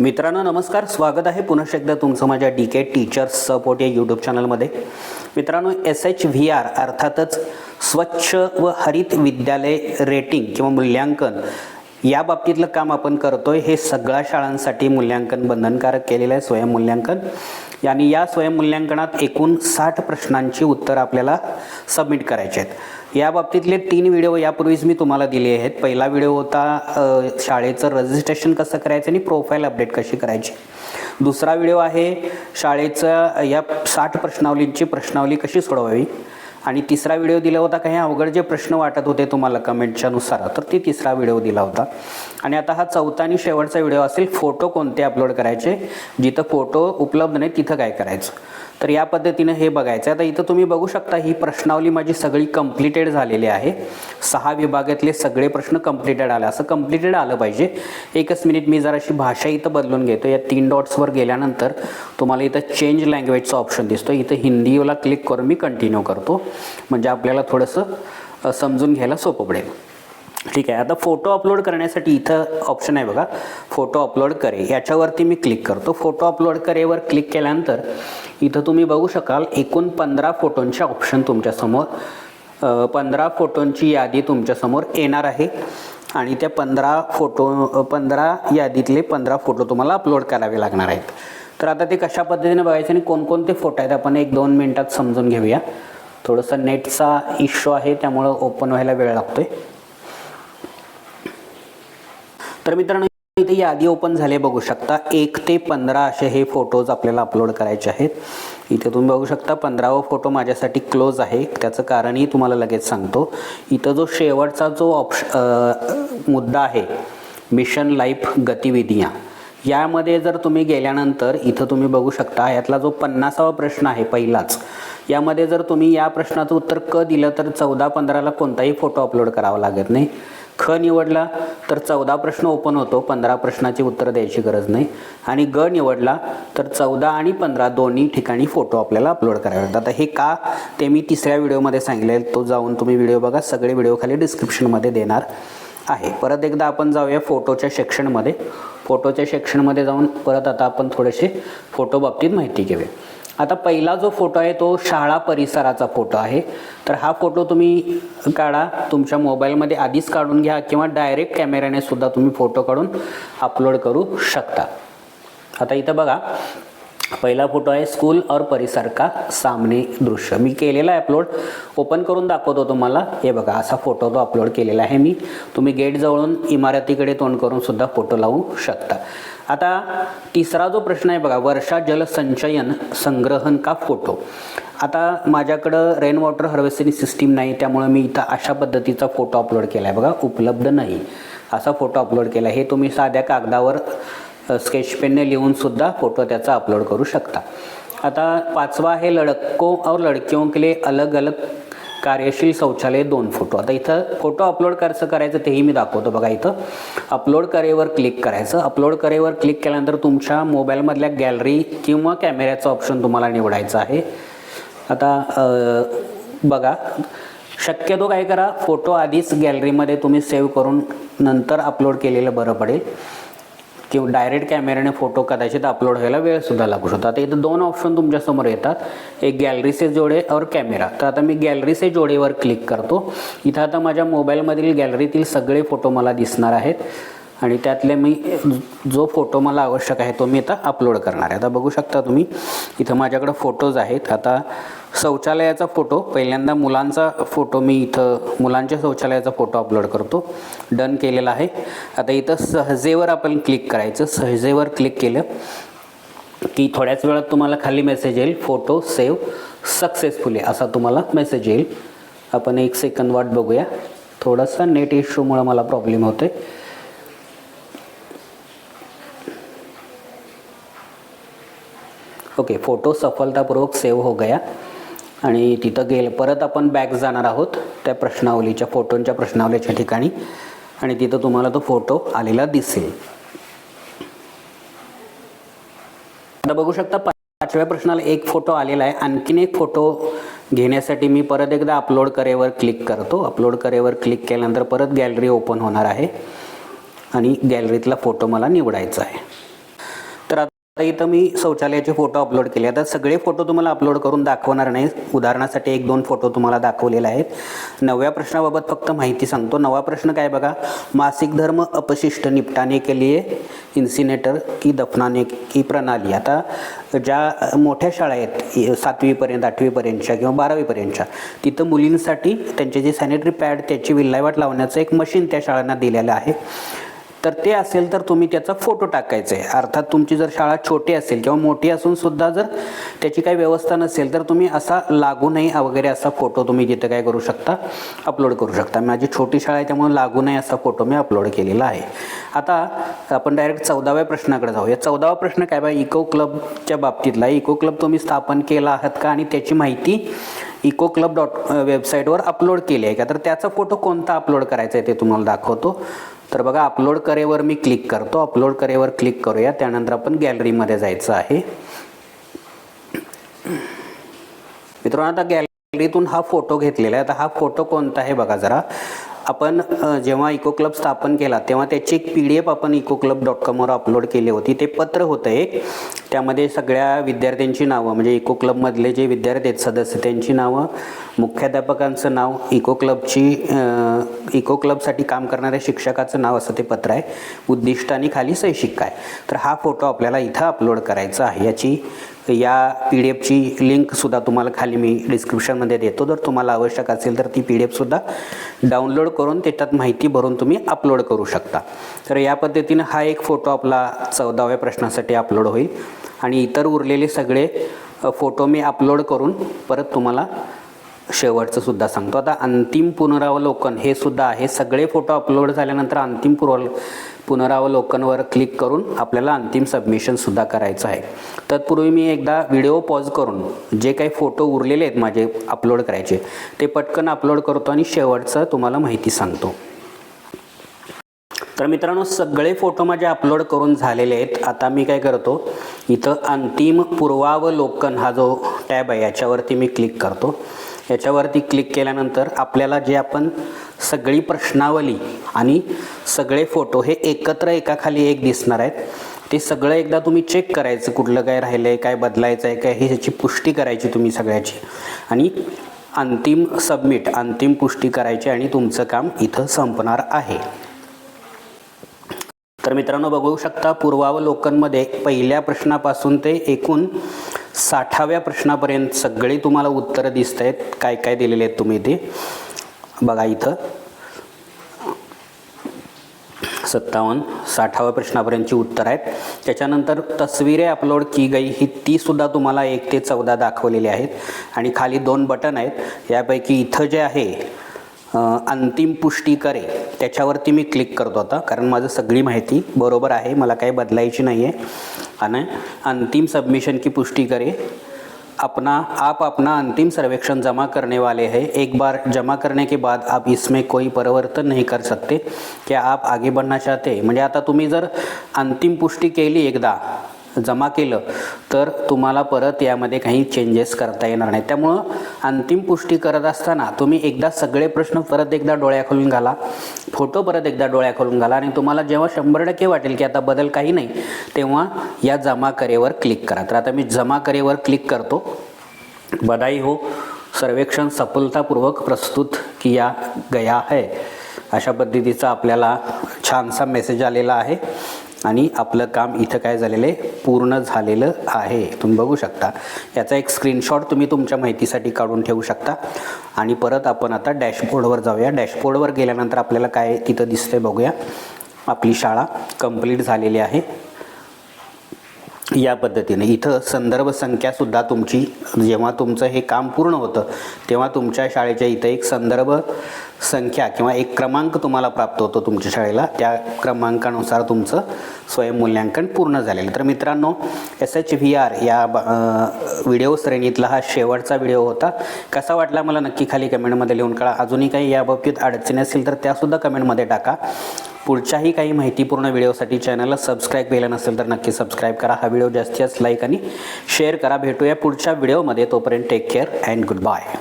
मित्रांनो नमस्कार. स्वागत आहे पुन्हा एकदा तुमचं माझ्या डी के टीचर्स सपोर्ट या यूट्यूब चॅनलमध्ये मित्रांनो एस एच व्ही आर अर्थातच स्वच्छ व हरित विद्यालय रेटिंग किंवा मूल्यांकन या बाबतीतलं काम आपण करतोय. हे सगळ्या शाळांसाठी मूल्यांकन बंधनकारक केलेलं आहे स्वयंमूल्यांकन आणि या स्वयंमूल्यांकनात एकूण साठ प्रश्नांची उत्तरं आपल्याला सबमिट करायचे आहेत. या बाबतीतले तीन व्हिडिओ यापूर्वीच मी तुम्हाला दिले आहेत. पहिला व्हिडिओ होता शाळेचं रजिस्ट्रेशन कसं करायचं आणि प्रोफाईल अपडेट कशी करायची. दुसरा व्हिडिओ आहे शाळेचं या साठ प्रश्नावलींची प्रश्नावली कशी सोडवावी. आणि तिसरा व्हिडिओ दिला होता काही अवघड जे प्रश्न वाटत होते तुम्हाला कमेंटच्या नुसार तर ती तिसरा व्हिडिओ दिला होता. आणि आता हा चौथा आणि शेवटचा व्हिडिओ असेल फोटो कोणते अपलोड करायचे? जिथं फोटो उपलब्ध नाही तिथं काय करायचं? तर या पद्धतीनं हे बघायचं आहे तर इथं तुम्ही बघू शकता ही प्रश्नावली माझी सगळी कम्प्लिटेड झालेली आहे. सहा विभागातले सगळे प्रश्न कम्प्लिटेड आले. असं कम्प्लिटेड आलं पाहिजे. एकच मिनिट मी जराशी भाषा इथं बदलून घेतो. या तीन डॉट्सवर गेल्यानंतर तुम्हाला इथं चेंज लँग्वेजचा ऑप्शन दिसतो. इथं हिंदीला क्लिक करून मी कंटिन्यू करतो. म्हणजे आपल्याला थोडंसं समजून घ्यायला सोपं पडेल. ठीक आहे. आता फोटो अपलोड करण्यासाठी इथं ऑप्शन आहे बघा. फोटो अपलोड करे. याच्यावरती मी क्लिक करतो. फोटो अपलोड करेवर क्लिक केल्यानंतर इथं तुम्ही बघू शकाल एकूण पंधरा फोटोंचे ऑप्शन तुमच्यासमोर पंधरा फोटोंची यादी तुमच्यासमोर येणार आहे. आणि त्या पंधरा फोटो पंधरा यादीतले पंधरा फोटो तुम्हाला अपलोड करावे लागणार आहेत. तर आता ते कशा पद्धतीने बघायचे आणि कोणकोणते फोटो आहेत आपण एक दोन मिनटात समजून घेऊया. थोडंसं नेटचा इश्यू आहे त्यामुळं ओपन व्हायला वेळ लागतो आहे तर मित्रांनो इथे यादी ओपन झाले बघू शकता. एक ते पंधरा असे हे फोटोज आपल्याला अपलोड करायचे आहेत. इथे तुम्ही बघू शकता पंधरावा फोटो माझ्यासाठी क्लोज आहे. त्याचं कारणही तुम्हाला लगेच सांगतो. इथं जो शेवटचा जो ऑप्श मुद्दा आहे मिशन लाईफ गतिविधिया यामध्ये जर तुम्ही गेल्यानंतर इथं तुम्ही बघू शकता यातला जो पन्नासावा प्रश्न आहे पहिलाच यामध्ये जर तुम्ही या प्रश्नाचं उत्तर क दिलं तर चौदा पंधराला कोणताही फोटो अपलोड करावा लागत नाही. ख निवडला तर चौदा प्रश्न ओपन होतो. पंधरा प्रश्नाची उत्तर द्यायची गरज नाही. आणि ग निवडला तर चौदा आणि पंधरा दोन्ही ठिकाणी फोटो आपल्याला अपलोड करावे लागतात. आता हे का ते मी तिसऱ्या व्हिडिओमध्ये सांगितले तो जाऊन तुम्ही व्हिडिओ बघा. सगळे व्हिडिओ खाली डिस्क्रिप्शनमध्ये देणार आहे. परत एकदा आपण जाऊया फोटोच्या सेक्शनमध्ये फोटोच्या सेक्शनमध्ये जाऊन परत आता आपण थोडेसे फोटो बाबतीत माहिती घेऊया. आता पहिला जो फोटो आहे तो शाळा परिसराचा फोटो आहे. तर हा फोटो तुम्ही काढा तुमच्या मोबाईलमध्ये आधीच काढून घ्या किंवा डायरेक्ट कॅमेऱ्याने सुद्धा तुम्ही फोटो काढून अपलोड करू शकता. आता इथं बघा पहिला फोटो आहे स्कूल और परिसर का सामने दृश्य. मी केलेला आहे अपलोड ओपन करून दाखवतो तुम्हाला. हे बघा असा फोटो तो अपलोड केलेला आहे मी. तुम्ही गेट जवळून इमारतीकडे तोंड करून सुद्धा फोटो लावू शकता. आता तिसरा जो प्रश्न आहे बघा वर्षा जल संचयन संग्रहण का फोटो आता माझ्याकडं रेन वॉटर हार्वेस्टिंग सिस्टीम नाही त्यामुळे मी इथं अशा पद्धतीचा फोटो अपलोड केला आहे बघा उपलब्ध नाही. असा फोटो अपलोड केला आहे हे तुम्ही साध्या कागदावर स्केच पेनने फोटो त्याचा अपलोड करू शकता. आता पाचवा आहे लडको और लड़कियों के लिए अलग अलग कार्यशील शौचालय दोन फोटो आता इथं फोटो अपलोड कसं करायचं तेही मी दाखवतो बघा इथं. अपलोड करेवर क्लिक करायचं. अपलोड करेवर क्लिक केल्यानंतर तुमच्या मोबाईलमधल्या गॅलरी किंवा कॅमेऱ्याचं ऑप्शन तुम्हाला निवडायचं आहे. आता बघा. शक्यतो काय करा फोटो आधीच गॅलरीमध्ये तुम्ही सेव्ह करून नंतर अपलोड केलेलं बरं पडेल. किंवा डायरेक्ट कॅमेऱ्याने फोटो कदाचित अपलोड व्हायला वेळसुद्धा लागू शकतो. आता इथं दोन ऑप्शन तुमच्यासमोर येतात. एक गॅलरी से जोडे और कॅमेरा तर आता मी गॅलरी से जोडेवर क्लिक करतो. इथं आता माझ्या मोबाईलमधील गॅलरीतील सगळे फोटो मला दिसणार आहेत. आणि त्यातले मी जो फोटो मला आवश्यक आहे तो मी आता अपलोड करणार आहे. आता बघू शकता तुम्ही इथं माझ्याकडं फोटोज आहेत. आता शौचालयाचा फोटो पहिल्यांदा मुलांचा फोटो मी इथं मुलांच्या शौचालयाचा फोटो अपलोड करतो. डन केलेला आहे. आता इथं सहजेवर आपण क्लिक करायचं. सहजेवर क्लिक केलं की थोड्याच वेळात तुम्हाला खाली मेसेज येईल फोटो सेव्ह सक्सेसफुली असा तुम्हाला मेसेज येईल. आपण एक सेकंद वाट बघूया. थोडासा नेट इश्यूमुळं मला प्रॉब्लेम होते ओके फोटो सफलतापूर्वक सेव्ह हो गया. आणि तिथं गेल परत आपण बॅक जाणार आहोत त्या प्रश्नावलीच्या फोटोंच्या प्रश्नावलीच्या ठिकाणी. आणि तिथं तुम्हाला तो फोटो आलेला दिसेल. आता बघू शकता पाचव्या प्रश्नाला एक फोटो आलेला आहे. आणखीन एक फोटो घेण्यासाठी मी परत एकदा अपलोड करेवर क्लिक करतो. अपलोड करेवर क्लिक केल्यानंतर परत गॅलरी ओपन होणार आहे. आणि गॅलरीतला फोटो मला निवडायचा आहे. आता इथं मी शौचालयाचे फोटो अपलोड केले. आता सगळे फोटो तुम्हाला अपलोड करून दाखवणार नाही. उदाहरणासाठी एक दोन फोटो तुम्हाला दाखवलेले आहेत. नव्या प्रश्नाबाबत फक्त माहिती सांगतो. नवा प्रश्न काय बघा? मासिक धर्म अपशिष्ट निपटाने के लिए इन्सिनेटर की दफनाने की प्रणाली. आता ज्या मोठ्या शाळा आहेत सातवीपर्यंत आठवीपर्यंतच्या किंवा बारावीपर्यंतच्या तिथं मुलींसाठी त्यांचे जे सॅनिटरी पॅड त्याची विल्हेवाट लावण्याचं एक मशीन त्या शाळांना दिलेलं आहे. तर ते असेल तर तुम्ही त्याचा फोटो टाकायचा. आहे अर्थात तुमची जर शाळा छोटी असेल किंवा मोठी असून सुद्धा जर त्याची काही व्यवस्था नसेल तर तुम्ही असा लागू नये वगैरे असा फोटो तुम्ही तिथं काय करू शकता अपलोड करू शकता. माझी छोटी शाळा आहे त्यामुळे लागू नये असा फोटो मी अपलोड केलेला आहे. आता आपण डायरेक्ट चौदाव्या प्रश्नाकडे जाऊया. चौदावा प्रश्न काय बा इको क्लबच्या बाबतीतला. इको क्लब तुम्ही स्थापन केला आहात का? आणि त्याची माहिती इको क्लब डॉट वेबसाईटवर अपलोड केली आहे का? तर त्याचा फोटो कोणता अपलोड करायचा आहे ते तुम्हाला दाखवतो. तर बघा अपलोड करेवर मी क्लिक करतो. अपलोड करेवर क्लिक करूया. त्यानंतर आपण गॅलरीमध्ये जायचं आहे. मित्रांनो आता गॅलरीतून हा फोटो घेतलेला आहे. आता हा फोटो कोणता आहे बघा जरा. आपण जेव्हा इको क्लब स्थापन केला तेव्हा त्याची एक पी डी एफ आपण इको क्लब डॉट कॉमवर अपलोड केली होती. ते पत्र होतं एक. त्यामध्ये सगळ्या विद्यार्थ्यांची नावं म्हणजे इको क्लबमधले जे विद्यार्थी आहेत सदस्य त्यांची नावं मुख्याध्यापकांचं नाव इको क्लबची इको क्लबसाठी काम करणाऱ्या शिक्षकाचं नाव असं ते पत्र आहे. उद्दिष्ट आणि खाली सैशिक काय? तर हा फोटो आपल्याला इथं अपलोड करायचा आहे. याची या पी डी एफची लिंकसुद्धा तुम्हाला खाली मी डिस्क्रिप्शनमध्ये देतो. जर तुम्हाला आवश्यक असेल तर ती पी डी एफसुद्धा डाउनलोड करून त्याच्यात माहिती भरून तुम्ही अपलोड करू शकता. तर या पद्धतीनं हा एक फोटो आपला चौदाव्या प्रश्नासाठी अपलोड होईल. आणि इतर उरलेले सगळे फोटो मी अपलोड करून परत तुम्हाला शेवटचं सुद्धा सांगतो. आता अंतिम पुनरावलोकन हे सुद्धा आहे. सगळे फोटो अपलोड झाल्यानंतर अंतिम पुरव पुनरावलोकनवर क्लिक करून आपल्याला अंतिम सबमिशन सुद्धा करायचं आहे. तत्पूर्वी मी एकदा व्हिडिओ पॉज करून जे काही फोटो उरलेले आहेत माझे अपलोड करायचे ते पटकन अपलोड करतो आणि शेवटचं तुम्हाला माहिती सांगतो. तर मित्रांनो सगळे फोटो माझे अपलोड करून झालेले आहेत. आता मी काय करतो इथं अंतिम पूर्वावलोकन हा जो टॅब आहे याच्यावरती मी क्लिक करतो. याच्यावरती क्लिक केल्यानंतर आपल्याला जे आपण सगळी प्रश्नावली आणि सगळे फोटो हे एकत्र एकाखाली एक दिसणार आहेत. ते सगळं एकदा तुम्ही चेक करायचं कुठलं काय राहिलं आहे काय बदलायचं आहे काय हे ह्याची पुष्टी करायची तुम्ही सगळ्याची. आणि अंतिम सबमिट अंतिम पुष्टी करायची आणि तुमचं काम इथं संपणार आहे. तर मित्रांनो बघू शकता पूर्वावलोकनमध्ये पहिल्या प्रश्नापासून ते एकूण साठाव्या प्रश्नापर्यंत सगळी तुम्हाला उत्तरं दिसत आहेत. काय काय दिलेले आहेत तुम्ही ते बघा इथं. सत्तावन्न साठाव्या प्रश्नापर्यंतची उत्तर आहेत. त्याच्यानंतर तस्वीरे अपलोड की गई ही ती सुद्धा तुम्हाला एक ते चौदा दाखवलेली आहेत. आणि खाली दोन बटन आहेत. यापैकी इथं जे आहे अंतिम पुष्टी करे त्याच्यावरती मी क्लिक करतो आता कारण माझं सगळी माहिती बरोबर आहे मला काही बदलायची नाही आहे आणि अंतिम सबमिशन की पुष्टी करे. अपना आप अपना अंतिम सर्वेक्षण जमा करने वाले हैं. एक बार जमा करने के बाद आप इसमें कोई परिवर्तन नहीं कर सकते. क्या आप आगे बढ़ना चाहते म्हणजे आता तुम्ही जर अंतिम पुष्टी केली एकदा जमा केलं तर तुम्हाला परत यामध्ये काही चेंजेस करता येणार नाही त्यामुळं अंतिम पुष्टी करत असताना तुम्ही एकदा सगळे प्रश्न परत एकदा डोळ्या खोलून घाला फोटो परत एकदा डोळ्या खोलून घाला आणि तुम्हाला जेव्हा शंभर टक्के वाटेल की आता बदल काही नाही तेव्हा या जमा करेवर क्लिक करा. तर आता मी जमा करेवर क्लिक करतो. बधाई हो. सर्वेक्षण सफलतापूर्वक प्रस्तुत किया गया है. अशा पद्धतीचा आपल्याला छानसा मेसेज आलेला आहे. आणि आपलं काम इथं काय झालेलं आहे? पूर्ण झालेलं आहे. तुम्ही बघू शकता. याचा एक स्क्रीनशॉट तुम्ही तुमच्या माहितीसाठी काढून ठेवू शकता. आणि परत आपण आता डॅशबोर्डवर जाऊया. डॅशबोर्डवर गेल्यानंतर आपल्याला काय तिथं दिसतंय बघूया. आपली शाळा कंप्लीट झालेली आहे. या पद्धतीने. इथं संदर्भ संख्यासुद्धा तुमची जेव्हा तुमचं हे काम पूर्ण होतं तेव्हा तुमच्या शाळेच्या इथं एक संदर्भ संख्या किंवा एक क्रमांक तुम्हाला प्राप्त होतो तुमच्या शाळेला. त्या क्रमांकानुसार तुमचं स्वयंमूल्यांकन पूर्ण झालेलं. तर मित्रांनो एस एच व्ही आर या व्हिडिओ श्रेणीतला हा शेवटचा व्हिडिओ होता. कसा वाटला मला नक्की खाली कमेंटमध्ये लिहून कळा. अजूनही काही याबाबतीत अडचणी असेल तर त्यासुद्धा कमेंटमध्ये टाका. पुढच्याही काही माहितीपूर्ण व्हिडिओसाठी चॅनलला सबस्क्राईब केलं नसेल तर नक्की सबस्क्राईब करा. हा व्हिडिओ जास्तीत जास्त लाईक आणि शेअर करा. भेटूया पुढच्या व्हिडिओमध्ये. तोपर्यंत take care and good bye